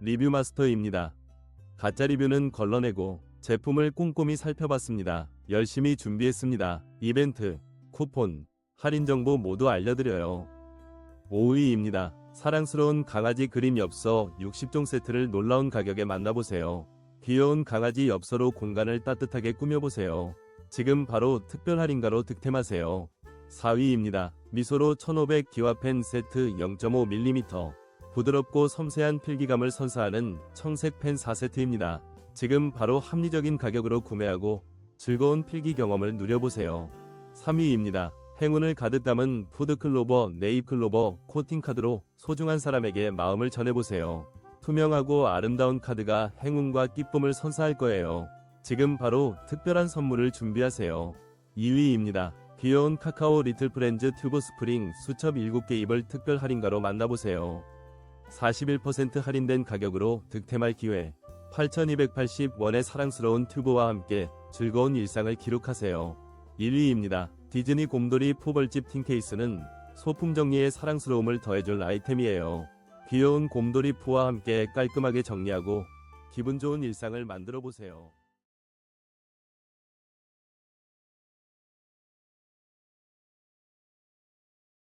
리뷰 마스터입니다. 가짜 리뷰는 걸러내고 제품을 꼼꼼히 살펴봤습니다. 열심히 준비했습니다. 이벤트, 쿠폰, 할인 정보 모두 알려드려요. 5위입니다. 사랑스러운 강아지 그림 엽서 60종 세트를 놀라운 가격에 만나보세요. 귀여운 강아지 엽서로 공간을 따뜻하게 꾸며보세요. 지금 바로 특별 할인가로 득템하세요. 4위입니다. 미소로 1500 기와펜 세트 0.5mm 부드럽고 섬세한 필기감을 선사하는 청색 펜 4세트입니다. 지금 바로 합리적인 가격으로 구매하고 즐거운 필기 경험을 누려보세요. 3위입니다. 행운을 가득 담은 푸드클로버, 네잎클로버, 코팅카드로 소중한 사람에게 마음을 전해보세요. 투명하고 아름다운 카드가 행운과 기쁨을 선사할 거예요. 지금 바로 특별한 선물을 준비하세요. 2위입니다. 귀여운 카카오 리틀 프렌즈 튜브 스프링 수첩 7개 입을 특별 할인가로 만나보세요. 41% 할인된 가격으로 득템할 기회. 8,280원의 사랑스러운 튜브와 함께 즐거운 일상을 기록하세요. 1위입니다. 디즈니 곰돌이 포벌집 틴케이스는 소품 정리에 사랑스러움을 더해줄 아이템이에요. 귀여운 곰돌이 푸와 함께 깔끔하게 정리하고 기분 좋은 일상을 만들어 보세요.